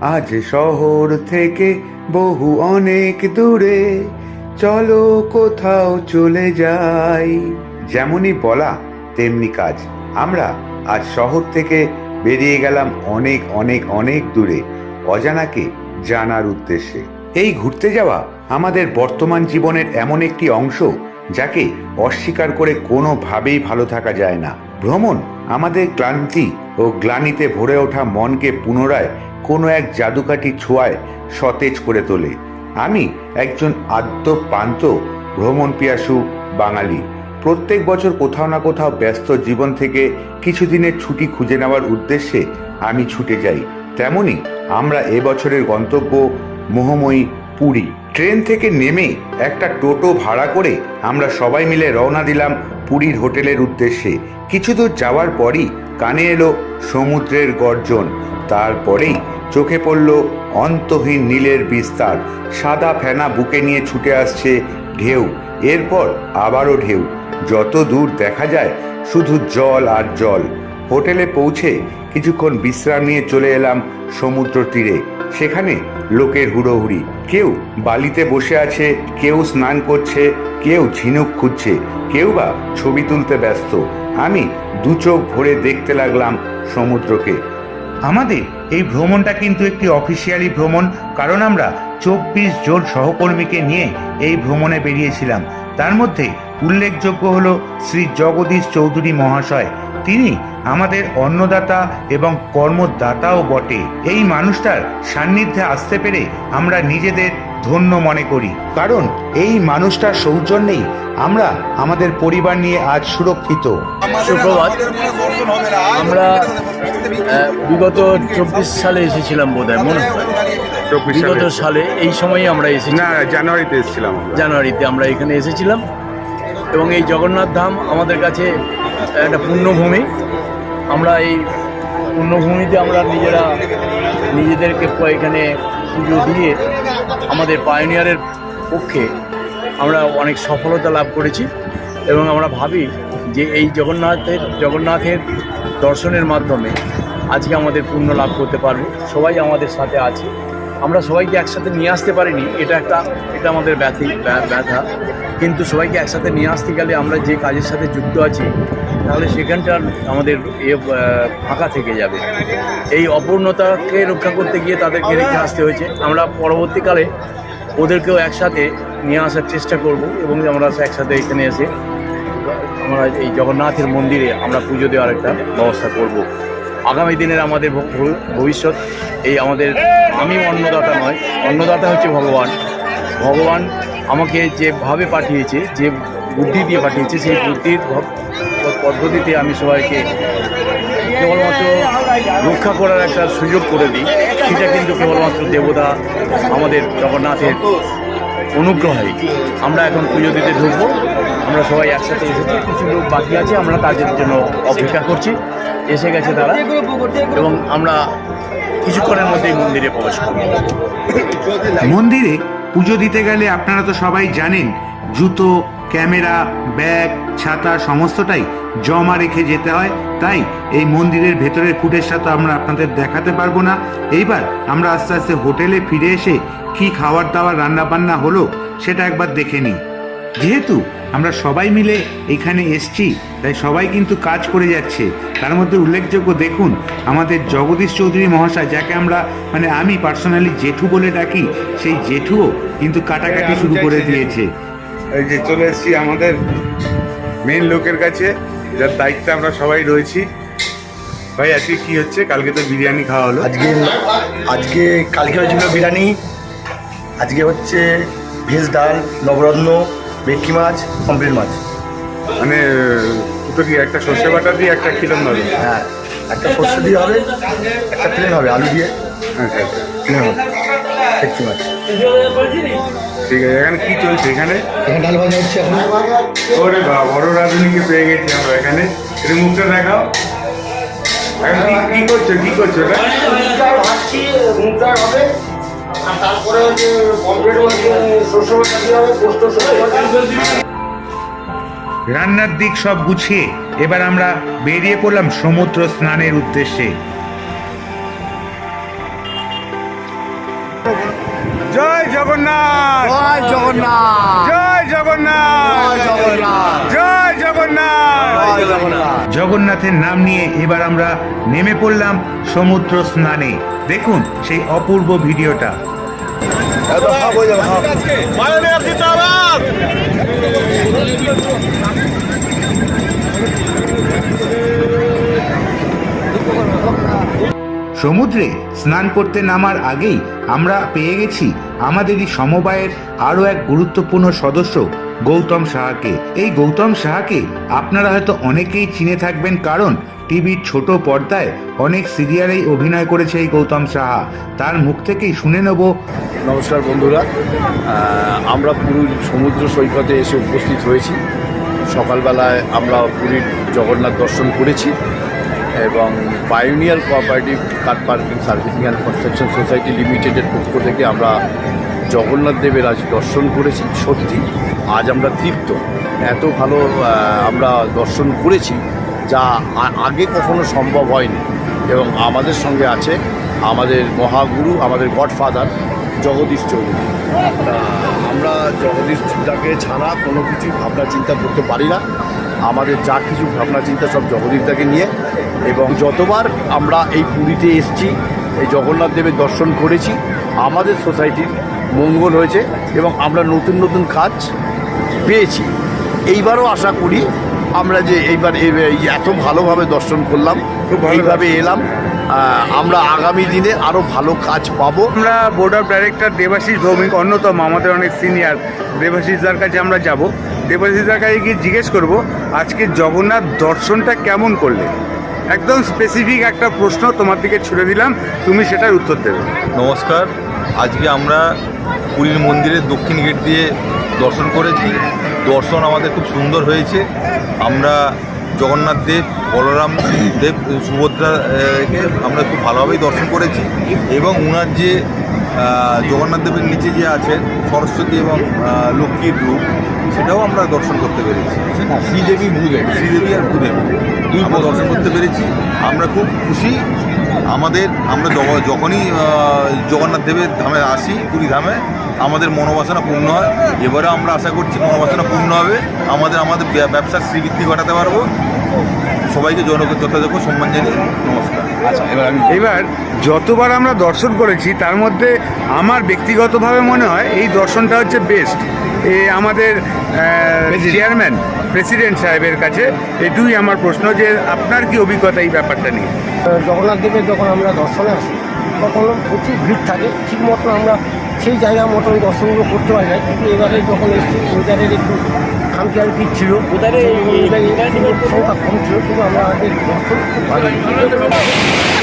আজ শহর থেকে বহু অনেক দূরে। চলো কোথাও চলে যাই। যেমনই বলা, তেমনি কাজ। আমরা আজ শহর থেকে বেরিয়ে গেলাম অনেক অনেক অনেক দূরে, অজানাকে জানার উদ্দেশ্যে। এই ঘুরতে যাওয়া আমাদের বর্তমান জীবনের এমন একটি অংশ, যাকে অস্বীকার করে কোনোভাবেই ভালো থাকা যায় না। ভ্রমণ আমাদের ক্লান্তি ও গ্লানিতে ভরে ওঠা মনকে পুনরায় কোনো এক জাদুকাঠি ছোঁয়ায় সতেজ করে তোলে। আমি একজন আদ্য পান্ত ভ্রমণ পিয়াসু বাঙালি। প্রত্যেক বছর কোথাও না কোথাও ব্যস্ত জীবন থেকে কিছুদিনের ছুটি খুঁজে নেওয়ার উদ্দেশ্যে আমি ছুটে যাই। তেমনি আমরা এবছরের গন্তব্য মোহময়ী পুরী। ট্রেন থেকে নেমে একটা টোটো ভাড়া করে আমরা সবাই মিলে রওনা দিলাম পুরীর হোটেলের উদ্দেশ্যে কিছু দূর যাওয়ার পরই কানে এলো সমুদ্রের গর্জন। তারপরেই চোখে পড়ল অন্তহীন নীলের বিস্তার। সাদা ফেনা বুকে নিয়ে ছুটে আসছে ঢেউ, এরপর আবারও ঢেউ। যত দূর দেখা যায়, শুধু জল আর জল। হোটেলে পৌঁছে কিছুক্ষণ বিশ্রাম নিয়ে চলে এলাম সমুদ্র তীরে। সেখানে লোকের হুড়োহুড়ি। কেউ বালিতে বসে আছে, কেউ স্নান করছে কেউ ঝিনুক খুঁজছে, কেউ বা ছবি তুলতে ব্যস্ত। আমি দু চোখ ভরে দেখতে লাগলাম সমুদ্রকে। আমাদের এই ভ্রমণটা কিন্তু একটি অফিসিয়ালি ভ্রমণ, কারণ আমরা চব্বিশ জন সহকর্মীকে নিয়ে এই ভ্রমণে বেরিয়েছিলাম। তার মধ্যে উল্লেখযোগ্য হল শ্রী জগদীশ চৌধুরী মহাশয়। তিনি আমাদের অন্নদাতা এবং কর্মদাতাও বটে। এই মানুষটার সান্নিধ্যে আসতে পেরে আমরা নিজেদের ধন্য মনে করি। কারণ এই মানুষটার সৌজন্যেই আমরা আমাদের পরিবার নিয়ে আজ সুরক্ষিত। সুপ্রভাত। আমরা বিগত চব্বিশ সালে এসেছিলাম বোধ হয় মনে হয় বিগত সালে এই সময়ই আমরা এসেছি না জানুয়ারিতে এসেছিলাম জানুয়ারিতে আমরা এখানে এসেছিলাম। এবং এই জগন্নাথ ধাম আমাদের কাছে একটা পুণ্যভূমি। আমরা এই পুণ্যভূমিতে আমরা নিজেরা নিজেদেরকে এখানে পুজো দিয়ে আমাদের পায়োনিয়ারের পক্ষে আমরা অনেক সফলতা লাভ করেছি এবং আমরা ভাবি যে এই জগন্নাথের জগন্নাথের দর্শনের মাধ্যমে আজকে আমাদের পুণ্য লাভ করতে পারব। সবাই আমাদের সাথে আছে। আমরা সবাইকে একসাথে নিয়ে আসতে পারিনি, এটা একটা, এটা আমাদের ব্যথি ব্যথা। কিন্তু সবাইকে একসাথে নিয়ে আসতে গেলে আমরা যে কাজের সাথে যুক্ত আছি তাহলে সেখানটার আমাদের ইয়ে ফাঁকা থেকে যাবে। এই অপূর্ণতাকে রক্ষা করতে গিয়ে তাদেরকে রেখে আসতে হয়েছে। আমরা পরবর্তীকালে ওদেরকেও একসাথে নিয়ে আসার চেষ্টা করব এবং আমরা একসাথে এখানে এসে আমরা এই জগন্নাথের মন্দিরে আমরা পুজো দেওয়ার একটা ব্যবস্থা করব। আগামী দিনের আমাদের ভবিষ্যৎ, এই আমাদের, আমি অন্নদাতা নয়, অন্নদাতা হচ্ছে ভগবান। ভগবান আমাকে যেভাবে পাঠিয়েছে, যে বুদ্ধি দিয়ে পাঠিয়েছে, সেই বুদ্ধির পদ্ধতিতে আমি সবাইকে কেবলমাত্র রক্ষা করার একটা সুযোগ করে দিই। সেটা কিন্তু কেবলমাত্র দেবতা আমাদের জগন্নাথের অনুগ্রহে আমরা এখন পুজো দিতে ঢুকবো। আমরা সবাই একসাথে এসেছি। কিছু লোক বাকি আছে। আমরা তাদের জন্য অপেক্ষা করছি। এসে গেছে তারা। এবং আমরা কিছুক্ষণের মধ্যেই মন্দিরে প্রবেশ করব। মন্দিরে পুজো দিতে গেলে আপনারা তো সবাই জানেন, জুতো ক্যামেরা ব্যাগ ছাতা সমস্তটাই জমা রেখে যেতে হয়। তাই এই মন্দিরের ভেতরের ফুটেজটা সাথে আমরা আপনাদের দেখাতে পারব না। এইবার আমরা আস্তে আস্তে হোটেলে ফিরে এসে কি খাবার দাবার রান্না বান্না হলো সেটা একবার দেখে নিই। যেহেতু আমরা সবাই মিলে এখানে এসছি তাই সবাই কিন্তু কাজ করে যাচ্ছে। তার মধ্যে উল্লেখযোগ্য দেখুন আমাদের জগদীশ চৌধুরী মহাশয় যাকে আমরা মানে আমি পার্সোনালি জেঠু বলে ডাকি সেই জেঠুও কিন্তু কাটাকাটি শুরু করে দিয়েছে। এই যে চলে এসেছি আমাদের মেন লোকের কাছে যার দায়িত্বে আমরা সবাই রয়েছি। ভাই আজকে কি হচ্ছে? কালকে তো বিরিয়ানি খাওয়া হলো। আজকে আজকে কালকে হয়েছিল বিরিয়ানি। আজকে হচ্ছে ভেজ ডাল নবরত্ন ভেটকি মাছ কমপ্লিট মাছ। মানে দুটো কি একটা সর্ষে বাটা দিয়ে একটা কিরম হবে? হ্যাঁ একটা সর্ষে দিয়ে হবে একটা প্লেন হবে আলু দিয়ে। আচ্ছা আচ্ছা। প্লেন হবে। ঠিক আছে এখানে কি চলছে এখানে? এখানে ডাল ভাজা হচ্ছে এখন। ওরে বাবা বড় রাঁধুনিকে পেয়ে গেছি আমরা এখানে। মুখটা দেখাও। এখন কি কি করছ কি করছ এটা ভাজছি হবে আর তারপরে হচ্ছে কমপ্লিট শস্য হবে পোস্ত রান্নার দিক সব গুছিয়ে এবার আমরা বেরিয়ে পড়লাম সমুদ্র স্নানের উদ্দেশ্যে। জগন্নাথ। জয় জগন্নাথ। জয় জগন্নাথ। জয় জগন্নাথ। জগন্নাথের নাম নিয়ে এবার আমরা নেমে পড়লাম সমুদ্র স্নানে। দেখুন সেই অপূর্ব ভিডিওটা। হাফ সমুদ্রে স্নান করতে নামার আগেই আমরা পেয়ে গেছি আমাদেরই সমবায়ের আরও এক গুরুত্বপূর্ণ সদস্য, গৌতম সাহাকে। এই গৌতম সাহাকে আপনারা হয়তো অনেকেই চিনে থাকবেন কারণ টিভির ছোট পর্দায় অনেক সিরিয়ালেই অভিনয় করেছে এই গৌতম সাহা। তার মুখ থেকেই শুনে নেব। নমস্কার বন্ধুরা। আমরা পুরীর সমুদ্র সৈকতে এসে উপস্থিত হয়েছি। সকালবেলায় আমরা পুরীর জগন্নাথ দর্শন করেছি। এবং pioneer cooperative car parking servicing and construction society লিমিটেডের পক্ষ থেকে আমরা জগন্নাথ দেবের আজ দর্শন করেছি। সত্যি, আজ আমরা তৃপ্ত। এত ভালো আমরা দর্শন করেছি যা আগে কখনো সম্ভব হয়নি। এবং আমাদের সঙ্গে আছে আমাদের মহাগুরু, আমাদের গডফাদার জগদীশ চৌধুরী। আমরা জগদীশ দাকে ছাড়া কোনো কিছু ভাবনা চিন্তা করতে পারি না। আমাদের যা কিছু ভাবনা চিন্তা সব জগদীশ দাকে নিয়ে এবং যতবার আমরা এই পুরীতে এসেছি এই জগন্নাথ দেবের দর্শন করেছি আমাদের সোসাইটির মঙ্গল হয়েছে এবং আমরা নতুন নতুন কাজ পেয়েছি। এইবারও আশা করি আমরা যে এইবার এই- এই এত ভালোভাবে দর্শন করলাম খুব ভালো এইভাবে এলাম আমরা আগামী দিনে আরও ভালো কাজ পাবো। আমরা board of director Debashis Bhowmik অন্যতম আমাদের অনেক সিনিয়র দেবাশিসদার কাছে আমরা যাব। দেবাশিসদার কাছে গিয়ে জিজ্ঞেস করব, আজকে জগন্নাথ দর্শনটা কেমন করলে? একদম স্পেসিফিক একটা প্রশ্ন তোমার দিকে ছুড়ে দিলাম, তুমি সেটার উত্তর দেবে। নমস্কার, আজকে আমরা পুরীর মন্দিরের দক্ষিণ গেট দিয়ে দর্শন করেছি। দর্শন আমাদের খুব সুন্দর হয়েছে। আমরা জগন্নাথ দেব বলরাম দেব সুভদ্রা কে আমরা খুব ভালোভাবেই দর্শন করেছি। এবং ওনার যে জগন্নাথ দেবের নিচে যে আছেন সরস্বতী এবং লক্ষ্মীর রূপ সেটাও আমরা দর্শন করতে পেরেছি। শ্রীদেবী ভূদেব। শ্রীদেবী আর ভূদেব। আমরা দর্শন করতে পেরেছি। আমরা খুব খুশি। আমাদের আমরা যখনই জগন্নাথ দেবের ধামে আসি পুরী ধামে আমাদের মনোবাসনা পূর্ণ হয়। এবারে আমরা আশা করছি মনোবাসনা পূর্ণ হবে। আমাদের আমাদের ব্যবসার শ্রীবৃদ্ধি ঘটাতে পারব। সবাইকে যথাযোগ্য সম্মান জানিয়ে নমস্কার। এবার যতবার আমরা দর্শন করেছি তার মধ্যে আমার ব্যক্তিগতভাবে মনে হয় এই দর্শনটা হচ্ছে বেস্ট এ আমাদের চেয়ারম্যান প্রেসিডেন্ট সাহেবের কাছে এটুই আমার প্রশ্ন যে আপনার কি অভিজ্ঞতা এই ব্যাপারটা নিয়ে? জগন্নাথ দেবের যখন আমরা দর্শনে আসি তখন প্রচুর ভিড় থাকে ঠিক মতো আমরা সেই জায়গা মতন দর্শনগুলো করতে পারি না কিন্তু এবারে যখন এসেছি ওয়েদারের একটু খামতি আর কি ছিল ওয়েদারে সংখ্যা কম ছিল কিন্তু আমরা আমাদের দর্শন খুব ভালো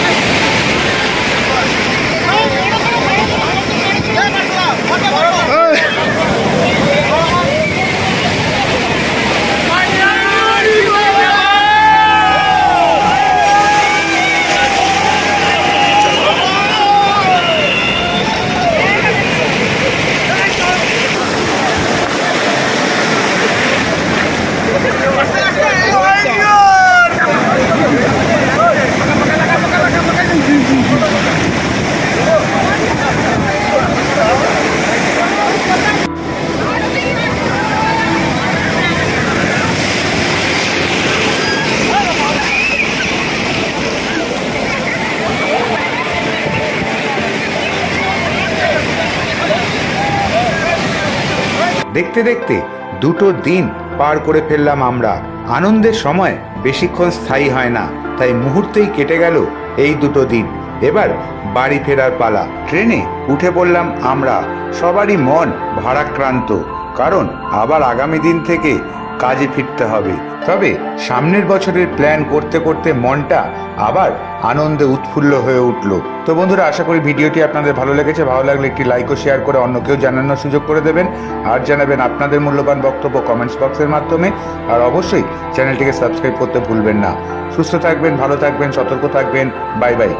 দেখতে দেখতে দুটো দিন পার করে ফেললাম আমরা। আনন্দের সময় বেশিক্ষণ স্থায়ী হয় না, তাই মুহূর্তেই কেটে গেল এই দুটো দিন। এবার বাড়ি ফেরার পালা। ট্রেনে উঠে পড়লাম আমরা। সবারই মন ভারাক্রান্ত, কারণ আবার আগামী দিন থেকে কাজে ফিরতে হবে। তবে সামনের বছরের প্ল্যান করতে করতে মনটা আবার আনন্দে উৎফুল্ল হয়ে উঠল। তো বন্ধুরা, আশা করি ভিডিওটি আপনাদের ভালো লেগেছে। ভালো লাগলে একটি লাইক ও শেয়ার করে অন্য কেউ জানানোর সুযোগ করে দেবেন। আর জানাবেন আপনাদের মূল্যবান বক্তব্য কমেন্টস বক্সের মাধ্যমে। আর অবশ্যই চ্যানেলটিকে সাবস্ক্রাইব করতে ভুলবেন না। সুস্থ থাকবেন, ভালো থাকবেন, সতর্ক থাকবেন। Bye bye